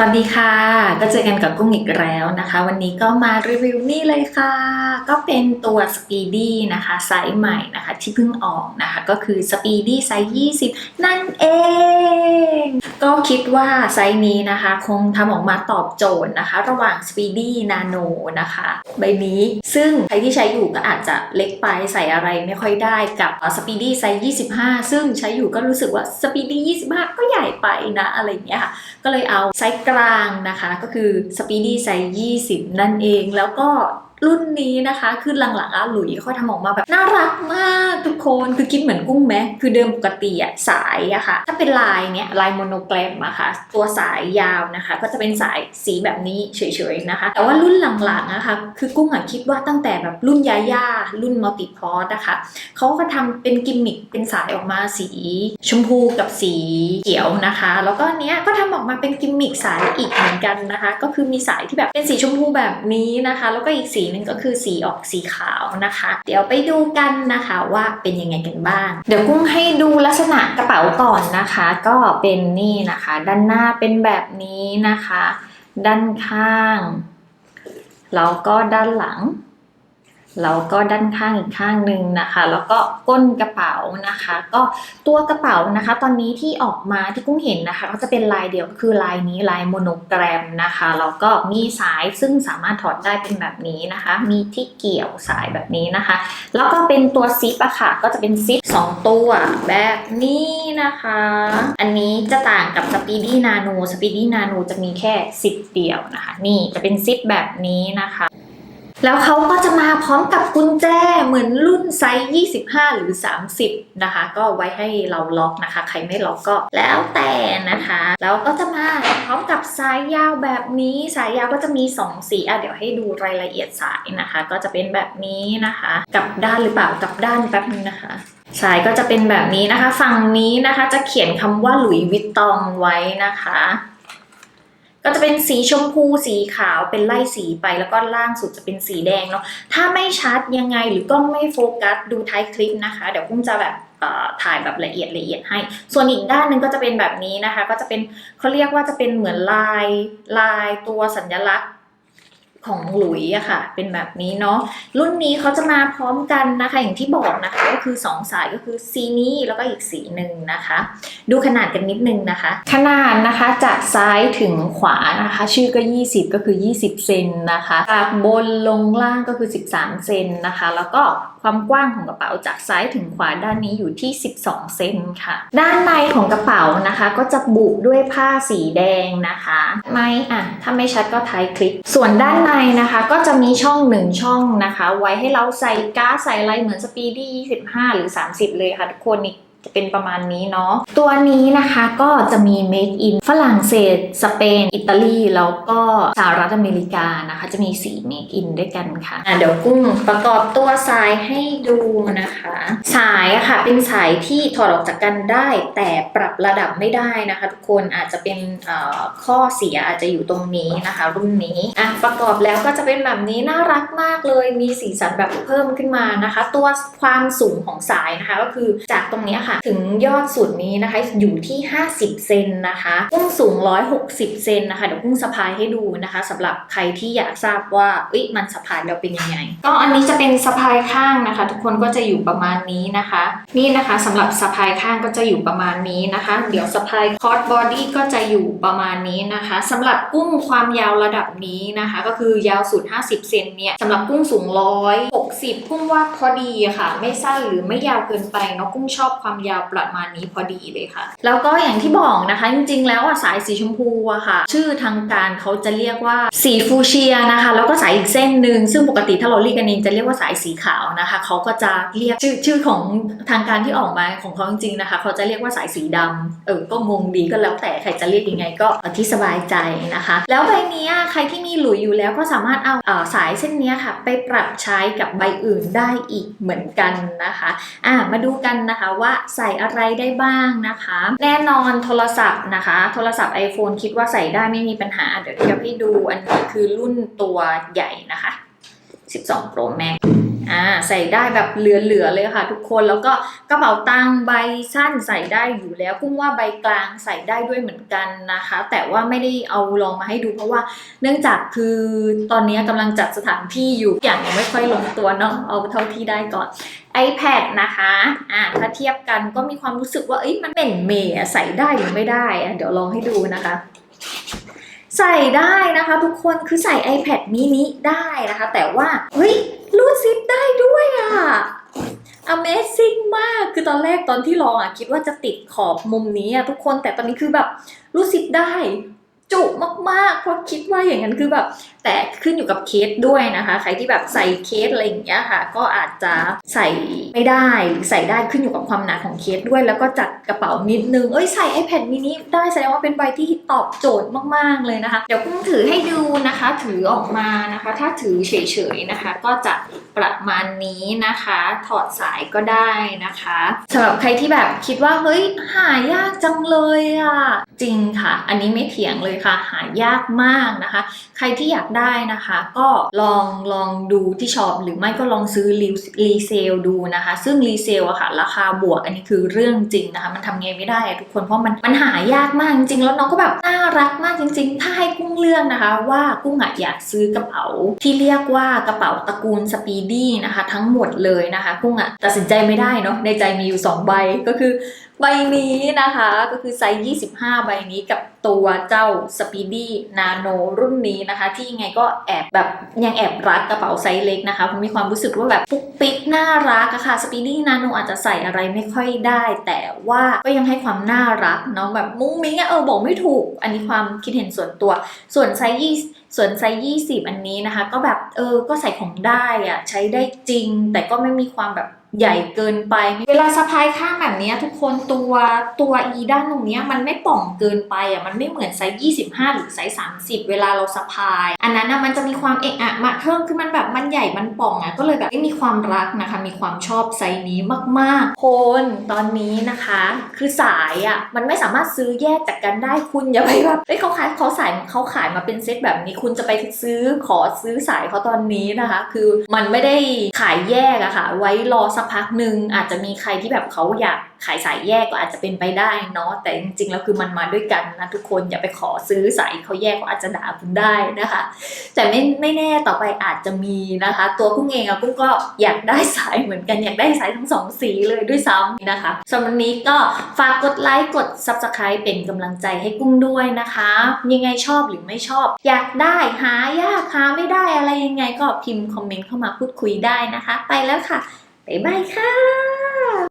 วัสดีค่ะ ก็เจอกันกับกุ้งอีกแล้วนะคะ วันนี้ก็มารีวิวนี่เลยค่ะ ก็เป็นตัว Speedy นะคะไซส์ใหม่นะคะที่เพิ่งออกนะคะ ก็คือ Speedy ไซส์ 20 นั่นเอง ก็คิดว่าไซส์นี้นะคะ คงทำออกมาตอบโจทย์นะคะ ระหว่าง Speedy Nano นะคะ ใบนี้ ซึ่งใครที่ใช้อยู่ก็อาจจะเล็กไปใส่อะไรไม่ค่อยได้กับ Speedy ไซส์ 25 ซึ่งใช้อยู่ก็รู้สึกว่า Speedy 25 ก็ใหญ่ไปนะอะไรอย่างเงี้ยค่ะ ก็เลยเอาไซส์กลางนะคะ ก็คือ Speedy ไซส์20 นั่นเองแล้วก็ รุ่นนี้นะคะคือหลังๆอะหลุยเขาทำออกมาแบบน่ารักมากทุกคนคือคิดเหมือนกุ้งไหมคือเดิมปกติอะสายอะค่ะ ถ้าเป็นลายเนี้ยลายโมโนแกรมอะค่ะ ตัวสายยาวนะคะ ก็จะเป็นสายสีแบบนี้เฉยๆนะคะ แต่ว่ารุ่นหลังๆนะคะคือกุ้งอะคิดว่าตั้งแต่แบบรุ่นยาย่ารุ่นมัลติพอสนะคะเขาก็ทำเป็นกิมมิคเป็นสายออกมาสีชมพูกับสีเขียวนะคะ แล้วก็เนี้ยก็ทำออกมาเป็นกิมมิคสายอีกเหมือนกันนะคะ ก็คือมีสายที่แบบเป็นสีชมพูแบบนี้นะคะ แล้วก็อีกสีนึ่งก็คือสีออกสีขาวนะคะ เดี๋ยวไปดูกันนะคะว่าเป็นยังไงกันบ้าง เดี๋ยวกุ้งให้ดูลักษณะกระเป๋าก่อนนะคะ ก็เป็นนี่นะคะ ด้านหน้าเป็นแบบนี้นะคะ ด้านข้างแล้วก็ด้านหลัง แล้วก็ด้านข้างอีกข้างหนึ่งนะคะ แล้วก็ก้นกระเป๋านะคะ ก็ตัวกระเป๋านะคะ ตอนนี้ที่ออกมาที่กุ้งเห็นนะคะ ก็จะเป็นลายเดียวคือลายนี้ลายโมโนแกรมนะคะแล้วก็มีสายซึ่งสามารถถอดได้เป็นแบบนี้นะคะ มีที่เกี่ยวสายแบบนี้นะคะ แล้วก็เป็นตัวซิปอะค่ะก็จะเป็นซิป2ตัวแบบนี้นะคะ อันนี้จะต่างกับ Speedy Nano Speedy Nano จะมีแค่ซิปเดียวนะคะ นี่จะเป็นซิปแบบนี้นะคะ แล้วเขาก็จะมาพร้อมกับกุญแจเหมือนรุ่นไซส์ 25 หรือ 30 นะคะ ก็ไว้ให้เราล็อกนะคะ ใครไม่ล็อกก็แล้วแต่นะคะ แล้วก็จะมาพร้อมกับสายยาวแบบนี้ สายยาวก็จะมี 2 สีอะเดี๋ยวให้ดูรายละเอียดสายนะคะ ก็จะเป็นแบบนี้นะคะ กับด้านหรือเปล่ากับด้านแป๊บนึงนะคะสายก็จะเป็นแบบนี้นะคะ ฝั่งนี้นะคะจะเขียนคำว่าหลุยวิตตองไว้นะคะ ก็จะเป็นสีชมพูสีขาวเป็นไล่สีไปแล้วก็ล่างสุดจะเป็นสีแดงเนาะถ้าไม่ชัดยังไงหรือกล้องไม่โฟกัสดูท้ายคลิปนะคะ เดี๋ยวกุ้งจะแบบเอ่อถ่ายแบบละเอียดละเอียดให้ ส่วนอีกด้านหนึ่งก็จะเป็นแบบนี้นะคะ ก็จะเป็นเขาเรียกว่าจะเป็นเหมือนลายลายตัวสัญลักษณ์ ของหลุยอะค่ะ เป็นแบบนี้เนาะรุ่นนี้เขาจะมาพร้อมกันนะคะ อย่างที่บอกนะคะก็คือ 2 สายก็คือสีนี้แล้วก็อีกสีหนึ่งนะคะ ดูขนาดกันนิดนึงนะคะ ขนาดนะคะจากซ้ายถึงขวานะคะ ชื่อก็ 20 ก็คือ 20 เซนนะคะ จากบนลงล่างก็คือ 13 เซนนะคะ แล้วก็ ความกว้างของกระเป๋าจากซ้ายถึงขวาด้านนี้อยู่ที่ 12 เซนค่ะ ด้านในของกระเป๋านะคะ ก็จะบุด้วยผ้าสีแดงนะคะ ไม่อะถ้าไม่ชัดก็ท้ายคลิป ส่วนด้านในนะคะก็จะมีช่องหนึ่งช่องนะคะ ไว้ให้เราใส่ก้าใส่อะไรเหมือนสปีดี้25 หรือ 30 เลยค่ะทุกคนนี่ จะเป็นประมาณนี้เนาะ ตัวนี้นะคะก็จะมี made in ฝรั่งเศส สเปน อิตาลี แล้วก็สหรัฐอเมริกานะคะ จะมีสี made in ด้วยกันค่ะอะเดี๋ยวกุ้งประกอบตัวสายให้ดูนะคะ สายอะค่ะ เป็นสายที่ถอดออกจากกันได้ แต่ปรับระดับไม่ได้นะคะ ทุกคนอาจจะเป็นเอ่อข้อเสียอาจจะอยู่ตรงนี้นะคะ รุ่นนี้อะประกอบแล้วก็จะเป็นแบบนี้น่ารักมากเลย มีสีสันแบบเพิ่มขึ้นมานะคะ ตัวความสูงของสายนะคะก็คือจากตรงเนี้ยค่ะ ถึงยอดสุดนี้นะคะอยู่ที่ 50 เซนนะคะกุ้งสูง 160 เซนนะคะเดี๋ยวกุ้งสะพายให้ดูนะคะสำหรับใครที่อยากทราบว่าเอ้ยมันสะพายแล้วเป็นยังไง ก็อันนี้จะเป็นสะพายข้างนะคะ ทุกคนก็จะอยู่ประมาณนี้นะคะ นี่นะคะสำหรับสะพายข้างก็จะอยู่ประมาณนี้นะคะ เดี๋ยวสะพายคอร์ดบอดี้ก็จะอยู่ประมาณนี้นะคะสำหรับกุ้งความยาวระดับนี้นะคะ ก็คือยาวสุด 50 เซนเนี่ยสำหรับกุ้งสูง 160 กุ้งว่าพอดีอะค่ะ ไม่สั้นหรือไม่ยาวเกินไปเนาะกุ้งชอบความยาวประมาณนี้พอดีเลยค่ะ แล้วก็อย่างที่บอกนะคะ จริงๆ แล้วอะสายสีชมพูอะค่ะ ชื่อทางการเขาจะเรียกว่าสีฟูเชียนะคะ แล้วก็สายอีกเส้นหนึ่งซึ่งปกติถ้าเราเรียกกันเองจะเรียกว่าสายสีขาวนะคะ เขาก็จะเรียกชื่อชื่อของทางการที่ออกมาของเขาจริงๆนะคะ เขาจะเรียกว่าสายสีดำเออก็งงดีก็แล้วแต่ใครจะเรียกยังไงก็ที่สบายใจนะคะ แล้วใบนี้ใครที่มีหลุยอยู่แล้วก็สามารถเอาเออสายเส้นนี้ค่ะ ไปปรับใช้กับใบอื่นได้อีกเหมือนกันนะคะอะมาดูกันนะคะว่าใส่อะไรได้บ้างนะคะ แน่นอนโทรศัพท์นะคะ โทรศัพท์ iPhone คิดว่าใส่ได้ไม่มีปัญหา เดี๋ยวเทียบให้ดูอันนี้คือรุ่นตัวใหญ่นะคะ 12 Pro Max อ่าใส่ได้แบบเหลือๆเลยค่ะ ทุกคนแล้วก็กระเป๋าตังค์ใบสั้นใส่ได้อยู่แล้ว กุ้งว่าใบกลางใส่ได้ด้วยเหมือนกันนะคะ แต่ว่าไม่ได้เอาลองมาให้ดูเพราะว่า เนื่องจากคือตอนนี้กำลังจัดสถานที่อยู่อย่างยังไม่ค่อยลงตัวเนาะเอาเท่าที่ได้ก่อน iPad นะคะอ่าถ้าเทียบกันก็มีความรู้สึกว่าเอ้ยมันเป็นเมย์ใส่ได้หรือไม่ได้อะเดี๋ยวลองให้ดูนะคะ ใส่ได้นะคะ ทุกคนคือใส่ iPad mini ได้นะคะ แต่ว่าเฮ้ยรูดซิปได้ด้วยอะ Amazing มาก คือตอนแรกตอนที่ลองอะคิดว่าจะติดขอบมุมนี้อะทุกคนแต่ตอนนี้คือแบบรูดซิปได้ จุมากๆ เพราะคิดว่าอย่างนั้นคือแบบแต่ขึ้นอยู่กับเคสด้วยนะคะ ใครที่แบบใส่เคสอะไรอย่างเงี้ยค่ะ ก็อาจจะใส่ไม่ได้หรือใส่ได้ขึ้นอยู่กับความหนาของเคสด้วย แล้วก็จัดกระเป๋านิดนึง เอ้ยใส่ iPad mini ได้แสดงว่าเป็นใบที่ตอบโจทย์มากๆเลยนะคะ เดี๋ยวกุ้งถือให้ดูนะคะ ถือออกมานะคะ ถ้าถือเฉยๆนะคะ ก็จะประมาณนี้นะคะ ถอดสายก็ได้นะคะสำหรับใครที่แบบคิดว่าเฮ้ยหายากจังเลยอะจริงค่ะ อันนี้ไม่เถียงเลยค่ะ หายากมากนะคะ ใครที่อยากได้นะคะ ก็ลองลองดูที่ช็อปหรือไม่ก็ลองซื้อรีรีเซลดูนะคะ ซึ่งรีเซลอะค่ะราคาบวกอันนี้คือเรื่องจริงนะคะ มันทำไงไม่ได้ทุกคนเพราะมันมันหายากมากจริงๆ แล้วน้องก็แบบน่ารักมากจริง ๆ ถ้าให้กุ้งเลือกนะคะ ว่ากุ้งอะอยากซื้อกระเป๋า ที่เรียกว่ากระเป๋าตระกูลสปีดี้นะคะ ทั้งหมดเลยนะคะ กุ้งอะตัดสินใจไม่ได้เนาะในใจมีอยู่สองใบก็คือ ใบนี้นะคะก็คือไซส์25 ใบนี้กับตัวเจ้า Speedy Nano รุ่นนี้นะคะ ที่ยังไงก็แอบแบบยังแอบรักกระเป๋าไซส์เล็กนะคะผมมีความรู้สึกว่าแบบปุ๊กปิ๊กน่ารักอะค่ะ Speedy Nano อาจจะใส่อะไรไม่ค่อยได้ แต่ว่าก็ยังให้ความน่ารักเนาะแบบมุ้งมิ้งอะเออบอกไม่ถูก อันนี้ความคิดเห็นส่วนตัว ส่วนไซส์ส่วนไซส์20อันนี้นะคะ ก็แบบเออก็ใส่ของได้อะใช้ได้จริง แต่ก็ไม่มีความแบบใหญ่เกินไป เวลาสะพายข้างแบบเนี้ยทุกคนตัวตัวอีด้านตรงเนี้ยมันไม่ป่องเกินไปอะมันไม่เหมือนไซส์25 หรือไซส์30 เวลาเราสะพาย อันนั้นนะมันจะมีความเอะอะมาเทิมคือมันแบบมันใหญ่มันป่องอะก็เลยแบบไม่มีความรักนะคะ มีความชอบไซส์นี้มากๆ คนตอนนี้นะคะ คือสายอะมันไม่สามารถซื้อแยกจากกันได้คุณอย่าไปแบบเอ้ยเขาขายเขาสายเขาขายมาเป็นเซตแบบนี้คุณจะไปซื้อขอซื้อสายเขาตอนนี้นะคะ คือมันไม่ได้ขายแยกอะค่ะ ไว้รอสักพักหนึ่งอาจจะมีใครที่แบบเขาอยากขายสายแยกก็อาจจะเป็นไปได้เนาะแต่จริงๆแล้วคือมันมาด้วยกันนะทุกคนอย่าไปขอซื้อสายเขาแยกเขาอาจจะด่าคุณได้นะคะ แต่ไม่ไม่แน่ต่อไปอาจจะมีนะคะ ตัวกุ้งเองอะกุ้งก็อยากได้สายเหมือนกันอยากได้สายทั้งสองสีเลยด้วยซ้ำนะคะสำหรับวันนี้ก็ฝากกดไลค์กด subscribe เป็นกำลังใจให้กุ้งด้วยนะคะ ยังไงชอบหรือไม่ชอบ อยากได้หายากหาไม่ได้อะไรยังไงก็พิมพ์คอมเมนต์เข้ามาพูดคุยได้นะคะ ไปแล้วค่ะบ๊ายบายค่ะ